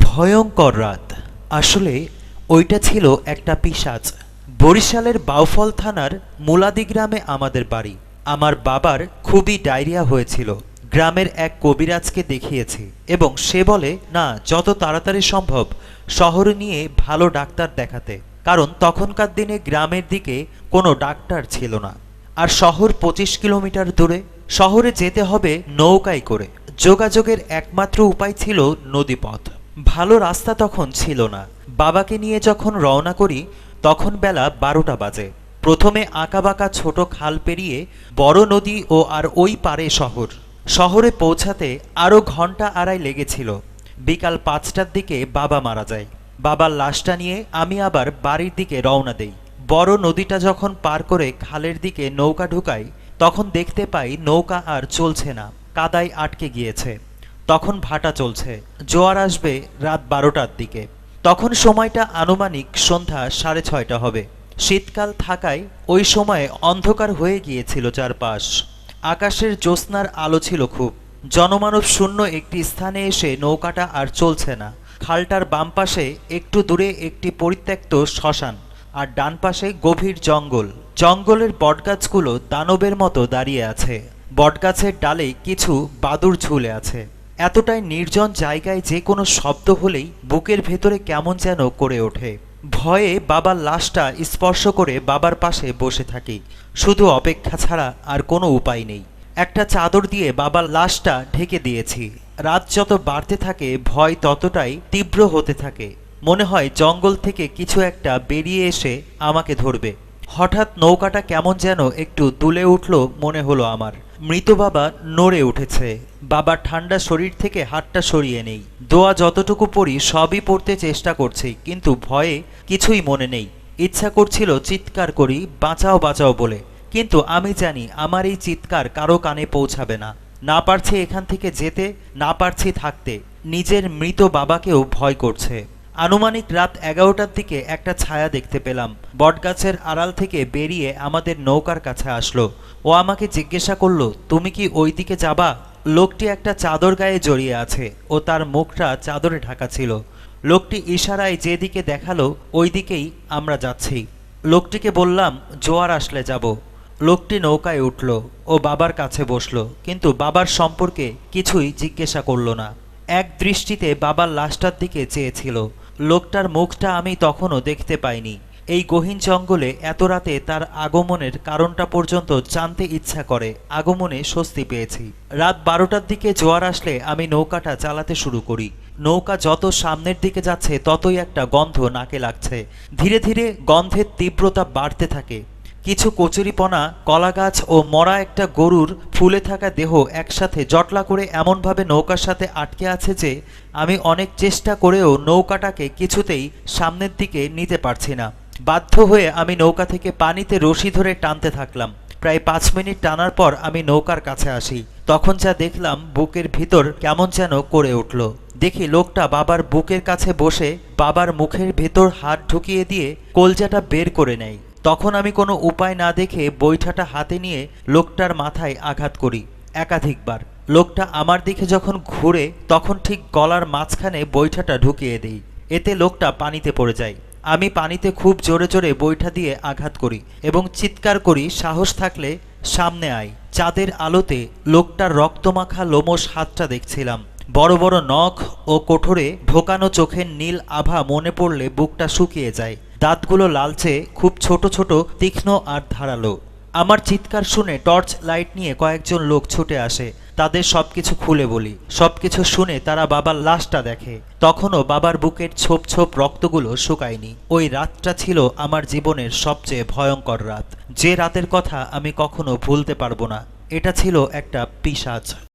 ভয়ঙ্কর রাত। আসলে, ওইটা ছিল একটা পিশাচ। বরিশালের বাউফল থানার মুলাদি গ্রামে আমাদের বাড়ি। আমার বাবার খুবই ডায়রিয়া হয়েছিল। গ্রামের এক কবিরাজকে দেখিয়েছি এবং সে বলে, না, যত তাড়াতাড়ি সম্ভব শহরে নিয়ে ভালো ডাক্তার দেখাতে। কারণ তখনকার দিনে গ্রামের দিকে কোনো ডাক্তার ছিল না। আর শহর পঁচিশ কিলোমিটার দূরে। শহরে যেতে হবে নৌকায় করে। যোগাযোগের একমাত্র উপায় ছিল নদীপথ। ভালো রাস্তা তখন ছিল না। বাবাকে নিয়ে যখন রওনা করি, তখন বেলা বারোটা বাজে। প্রথমে আঁকাবাঁকা ছোট খাল পেরিয়ে বড় নদী ও আর ওই পারে শহর। শহরে পৌঁছাতে আরও ঘণ্টা আড়াই লেগেছিল। বিকাল পাঁচটার দিকে বাবা মারা যায়। বাবার লাশটা নিয়ে আমি আবার বাড়ির দিকে রওনা দেই। বড় নদীটা যখন পার করে খালের দিকে নৌকা ঢুকাই, তখন দেখতে পাই নৌকা আর চলছে না, কাদায় আটকে গিয়েছে। তখন ভাটা চলছে। জোয়ার আসবে রাত বারোটার দিকে। তখন সময়টা আনুমানিক সন্ধ্যা সাড়ে ছয়টা হবে। শীতকাল থাকায় ওই সময়ে অন্ধকার হয়ে গিয়েছিল চারপাশ। আকাশের জ্যোৎস্নার আলো ছিল খুব। জনমানব শূন্য একটি স্থানে এসে নৌকাটা আর চলছে না। খালটার বাম পাশে একটু দূরে একটি পরিত্যক্ত শ্মশান আর ডান পাশে গভীর জঙ্গল। জঙ্গলের বটগাছগুলো দানবের মতো দাঁড়িয়ে আছে। বটগাছের ডালে কিছু বাদুর ঝুলে আছে। এতটাই নির্জন জায়গায় যে কোনো শব্দ হলেই বুকের ভেতরে কেমন যেন করে ওঠে। ভয়ে বাবার লাশটা স্পর্শ করে বাবার পাশে বসে থাকি। শুধু অপেক্ষা ছাড়া আর কোনো উপায় নেই। একটা চাদর দিয়ে বাবার লাশটা ঢেকে দিয়েছি। রাত যত বাড়তে থাকে, ভয় ততটাই তীব্র হতে থাকে। মনে হয় জঙ্গল থেকে কিছু একটা বেরিয়ে এসে আমাকে ধরবে। হঠাৎ নৌকাটা কেমন যেন একটু দুলে উঠল মনে হলো আমার। মৃত বাবা নড়ে উঠেছে। বাবার ঠান্ডা শরীর থেকে হাতটা সরিয়ে নেই। দোয়া যতটুকু পড়ি সবই পড়তে চেষ্টা করছি, কিন্তু ভয়ে কিছুই মনে নেই। ইচ্ছা করছিল চিৎকার করি, বাঁচাও বাঁচাও বলে। কিন্তু আমি জানি আমার এই চিৎকার কারও কানে পৌঁছাবে না। না পারছি এখান থেকে যেতে, না পারছি থাকতে। নিজের মৃত বাবাকেও ভয় করছে। আনুমানিক রাত এগারোটার দিকে একটা ছায়া দেখতে পেলাম। বটগাছের আড়াল থেকে বেরিয়ে আমাদের নৌকার কাছে আসলো। ও আমাকে জিজ্ঞাসা করল, তুমি কি ওই দিকে যাবা? লোকটি একটা চাদর গায়ে জড়িয়ে আছে ও তার মুখটা চাদরে ঢাকা ছিল। লোকটি ইশারায় যেদিকে দেখাল ওই দিকেই আমরা যাচ্ছি। লোকটিকে বললাম, জোয়ার আসলে যাব। লোকটি নৌকায় উঠল ও বাবার কাছে বসল, কিন্তু বাবার সম্পর্কে কিছুই জিজ্ঞাসা করল না। এক দৃষ্টিতে বাবার লাশটার দিকে চেয়েছিল। লোকটার মুখটা আমি তখনও দেখতে পাইনি। এই গহীন জঙ্গলে এত রাতে তার আগমনের কারণটা পর্যন্ত জানতে ইচ্ছা করে, আগমনে স্বস্তি পেয়েছি। রাত বারোটার দিকে জোয়ার আসলে আমি নৌকাটা চালাতে শুরু করি। নৌকা যত সামনের দিকে যাচ্ছে, ততই একটা গন্ধ নাকে লাগছে। ধীরে ধীরে গন্ধের তীব্রতা বাড়তে থাকে। কিছু কচুরিপনা, কলাগাছ ও মরা একটা গরুর ফুলে থাকা দেহ একসাথে জটলা করে এমনভাবে নৌকার সাথে আটকে আছে যে আমি অনেক চেষ্টা করেও নৌকাটাকে কিছুতেই সামনের দিকে নিতে পারছি না। বাধ্য হয়ে আমি নৌকা থেকে পানিতে রশি ধরে টানতে থাকলাম। প্রায় পাঁচ মিনিট টানার পর আমি নৌকার কাছে আসি। তখন যা দেখলাম বুকের ভিতর কেমন যেন করে উঠল। দেখি লোকটা বাবার বুকের কাছে বসে বাবার মুখের ভেতর হাত ঢুকিয়ে দিয়ে কলজাটা বের করে নেয়। তখন আমি কোনো উপায় না দেখে বৈঠাটা হাতে নিয়ে লোকটার মাথায় আঘাত করি একাধিকবার। লোকটা আমার দিকে যখন ঘুরে, তখন ঠিক গলার মাঝখানে বৈঠাটা ঢুকিয়ে দেই। এতে লোকটা পানিতে পড়ে যায়। আমি পানিতে খুব জোরে জোরে বৈঠা দিয়ে আঘাত করি এবং চিৎকার করি, সাহস থাকলে সামনে আয়। চাঁদের আলোতে লোকটার রক্তমাখা লোমস হাতটা দেখছিলাম। বড় বড় নখ ও কোঠরে ঢোকানো চোখের নীল আভা মনে পড়লে বুকটা শুকিয়ে যায়। দাঁতগুলো লালচে, খুব ছোট ছোট, তীক্ষ্ণ আর ধারালো। আমার চিৎকার শুনে টর্চ লাইট নিয়ে কয়েকজন লোক ছুটে আসে। তাদের সবকিছু খুলে বলি। সবকিছু শুনে তারা বাবার লাশটা দেখে। তখনও বাবার বুকের ছোপ ছোপ রক্তগুলো শুকায়নি। ওই রাতটা ছিল আমার জীবনের সবচেয়ে ভয়ঙ্কর রাত। যে রাতের কথা আমি কখনো ভুলতে পারব না। এটা ছিল একটা পিশাচ।